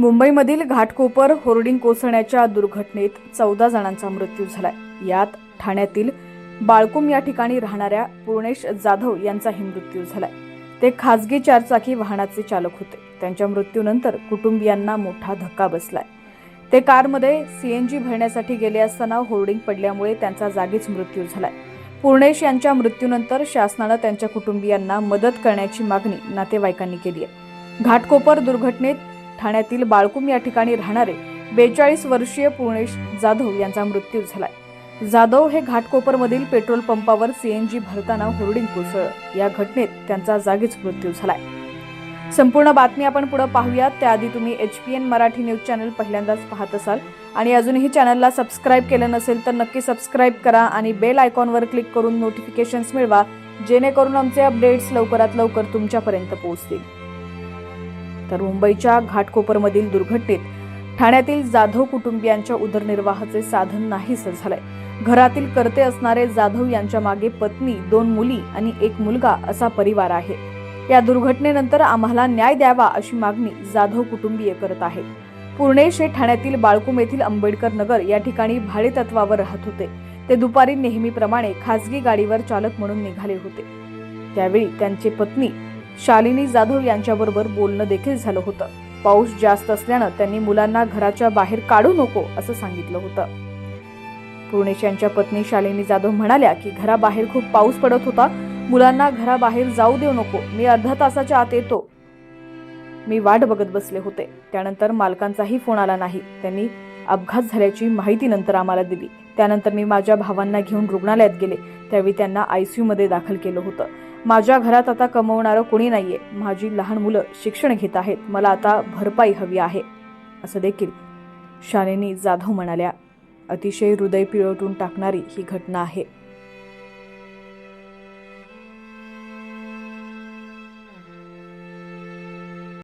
मुंबईमधील घाटकोपर होर्डिंग कोसळण्याच्या दुर्घटनेत चौदा जणांचा मृत्यू झालाय. यात ठाण्यातील बाळकुम या ठिकाणी राहणाऱ्या पूर्णेश जाधव यांचाही मृत्यू झालाय. ते खासगी चारचाकी वाहनाचे चालक होते. त्यांच्या मृत्यूनंतर कुटुंबियांना मोठा धक्का बसलाय. ते कारमध्ये सीएनजी भरण्यासाठी गेले असताना होर्डिंग पडल्यामुळे त्यांचा जागीच मृत्यू झालाय. पूर्णेश यांच्या मृत्यूनंतर शासनानं त्यांच्या कुटुंबियांना मदत करण्याची मागणी नातेवाईकांनी केली आहे. घाटकोपर दुर्घटनेत ठाण्यातील बाळकुम या ठिकाणी राहणारे बेचाळीस वर्षीय पूर्णेश जाधव यांचा मृत्यू झालाय. जाधव हे घाटकोपरमधील पेट्रोल पंपावर सीएनजी भरताना होर्डिंग कोसळलं. या घटनेत त्यांचा जागीच मृत्यू झालाय. संपूर्ण बातमी आपण पुढे पाहूयात. त्याआधी तुम्ही H P N Marathi news channel पहिल्यांदाच पाहत असाल आणि अजूनही चॅनलला सबस्क्राईब केलं नसेल तर नक्की सबस्क्राईब करा आणि बेल आयकॉनवर क्लिक करून नोटिफिकेशन्स मिळवा जेणेकरून आमचे अपडेट्स लवकरात लवकर तुमच्यापर्यंत पोहोचतील. तर मुंबईच्या घाटकोपरमधील दुर्घटनेत ठाण्यातील जाधव कुटुंबियांच्या उदरनिर्वाहाचे साधन नाहीसं झालंय. घरातील कर्ते असणारे जाधव यांच्या मागे पत्नी दोन मुली आणि एक मुलगा असा परिवार आहे. या दुर्घटनेनंतर आम्हाला न्याय द्यावा अशी मागणी जाधव कुटुंबीय करत आहेत पूर्णेश हे ठाण्यातील बाळकुम येथील आंबेडकर नगर या ठिकाणी भाडेतत्वावर राहत होते. ते दुपारी नेहमीप्रमाणे खासगी गाडीवर चालक म्हणून निघाले होते. त्यावेळी त्यांची पत्नी शालिनी जाधव यांच्याबरोबर बोलणं देखील झालं होतं. पाऊस जास्त असल्यानं त्यांनी मुलांना घराच्या बाहेर काढू नको असं सांगितलं होतं. पूर्णेश यांच्या पत्नी शालिनी जाधव म्हणाल्या की घराबाहेर खूप पाऊस पडत होता. मुलांना घराबाहेर जाऊ देऊ नको. मी अर्धा तासाच्या आत येतो. मी वाट बघत बसले होते. त्यानंतर मालकांचाही फोन आला नाही. त्यांनी अपघात झाल्याची माहिती नंतर आम्हाला दिली. त्यानंतर मी माझ्या भावांना घेऊन रुग्णालयात गेले. त्यावेळी त्यांना आयसीयू मध्ये दाखल केलं होतं. माझ्या घरात आता कमवणारं कोणी नाहीये. माझी लहान मुलं शिक्षण घेत आहेत. मला आता भरपाई हवी आहे. असं देखील शालिनी जाधव म्हणाल्या. अतिशय हृदय पिळवटून टाकणारी ही घटना आहे.